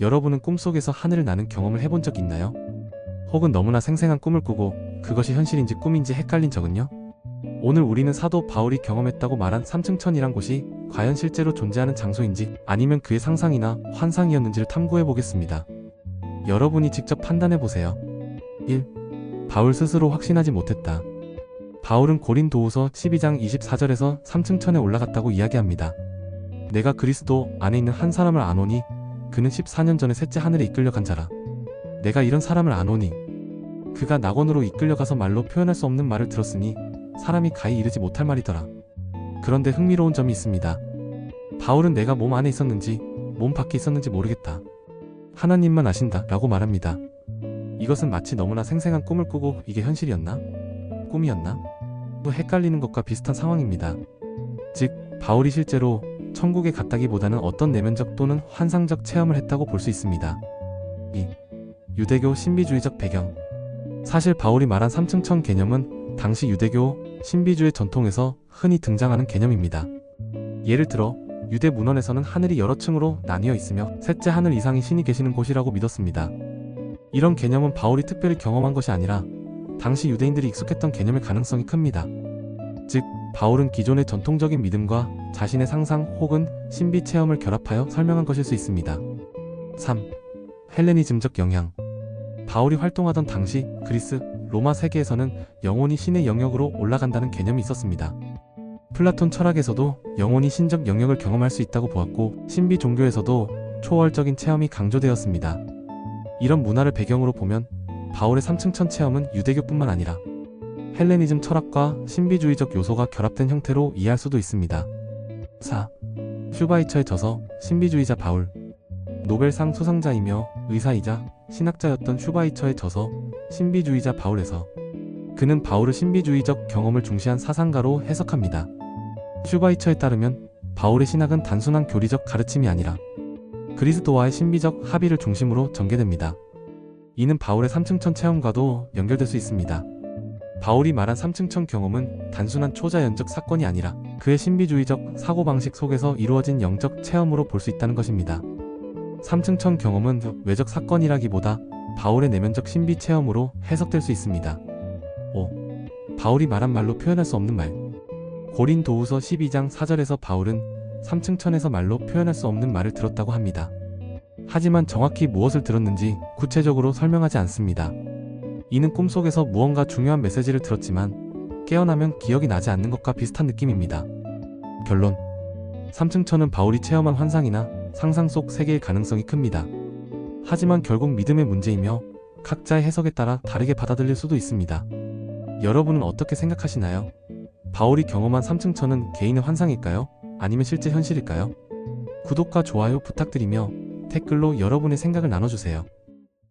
여러분은 꿈속에서 하늘을 나는 경험을 해본 적 있나요? 혹은 너무나 생생한 꿈을 꾸고 그것이 현실인지 꿈인지 헷갈린 적은요? 오늘 우리는 사도 바울이 경험했다고 말한 삼층천이란 곳이 과연 실제로 존재하는 장소인지 아니면 그의 상상이나 환상이었는지를 탐구해 보겠습니다. 여러분이 직접 판단해 보세요. 1. 바울 스스로 확신하지 못했다. 바울은 고린도후서 12장 24절에서 삼층천에 올라갔다고 이야기합니다. 내가 그리스도 안에 있는 한 사람을 아노니 그는 14년 전에 셋째 하늘에 이끌려간 자라. 내가 이런 사람을 아노니 그가 낙원으로 이끌려가서 말로 표현할 수 없는 말을 들었으니 사람이 가히 이르지 못할 말이더라. 그런데 흥미로운 점이 있습니다. 바울은 내가 몸 안에 있었는지 몸 밖에 있었는지 모르겠다. 하나님만 아신다 라고 말합니다. 이것은 마치 너무나 생생한 꿈을 꾸고 이게 현실이었나? 꿈이었나? 또 헷갈리는 것과 비슷한 상황입니다. 즉, 바울이 실제로 천국에 갔다기보다는 어떤 내면적 또는 환상적 체험을 했다고 볼 수 있습니다. 2. 유대교 신비주의적 배경 사실 바울이 말한 삼층천 개념은 당시 유대교 신비주의 전통에서 흔히 등장하는 개념입니다. 예를 들어 유대 문헌에서는 하늘이 여러 층으로 나뉘어 있으며 셋째 하늘 이상이 신이 계시는 곳이라고 믿었습니다. 이런 개념은 바울이 특별히 경험한 것이 아니라 당시 유대인들이 익숙했던 개념일 가능성이 큽니다. 즉, 바울은 기존의 전통적인 믿음과 자신의 상상 혹은 신비 체험을 결합하여 설명한 것일 수 있습니다. 3. 헬레니즘적 영향 바울이 활동하던 당시 그리스, 로마 세계에서는 영혼이 신의 영역으로 올라간다는 개념이 있었습니다. 플라톤 철학에서도 영혼이 신적 영역을 경험할 수 있다고 보았고 신비 종교에서도 초월적인 체험이 강조되었습니다. 이런 문화를 배경으로 보면 바울의 삼층천 체험은 유대교뿐만 아니라 헬레니즘 철학과 신비주의적 요소가 결합된 형태로 이해할 수도 있습니다. 4. 슈바이처의 저서 신비주의자 바울 노벨상 수상자이며 의사이자 신학자였던 슈바이처의 저서 신비주의자 바울에서 그는 바울의 신비주의적 경험을 중시한 사상가로 해석합니다. 슈바이처에 따르면 바울의 신학은 단순한 교리적 가르침이 아니라 그리스도와의 신비적 합의를 중심으로 전개됩니다. 이는 바울의 삼층천 체험과도 연결될 수 있습니다. 바울이 말한 삼층천 경험은 단순한 초자연적 사건이 아니라 그의 신비주의적 사고방식 속에서 이루어진 영적 체험으로 볼 수 있다는 것입니다. 삼층천 경험은 외적 사건이라기보다 바울의 내면적 신비 체험으로 해석될 수 있습니다. 5. 바울이 말한 말로 표현할 수 없는 말. 고린 도후서 12장 4절에서 바울은 삼층천에서 말로 표현할 수 없는 말을 들었다고 합니다. 하지만 정확히 무엇을 들었는지 구체적으로 설명하지 않습니다. 이는 꿈속에서 무언가 중요한 메시지를 들었지만 깨어나면 기억이 나지 않는 것과 비슷한 느낌입니다. 결론. 삼층천은 바울이 체험한 환상이나 상상 속 세계일 가능성이 큽니다. 하지만 결국 믿음의 문제이며 각자의 해석에 따라 다르게 받아들일 수도 있습니다. 여러분은 어떻게 생각하시나요? 바울이 경험한 삼층천은 개인의 환상일까요? 아니면 실제 현실일까요? 구독과 좋아요 부탁드리며 댓글로 여러분의 생각을 나눠주세요.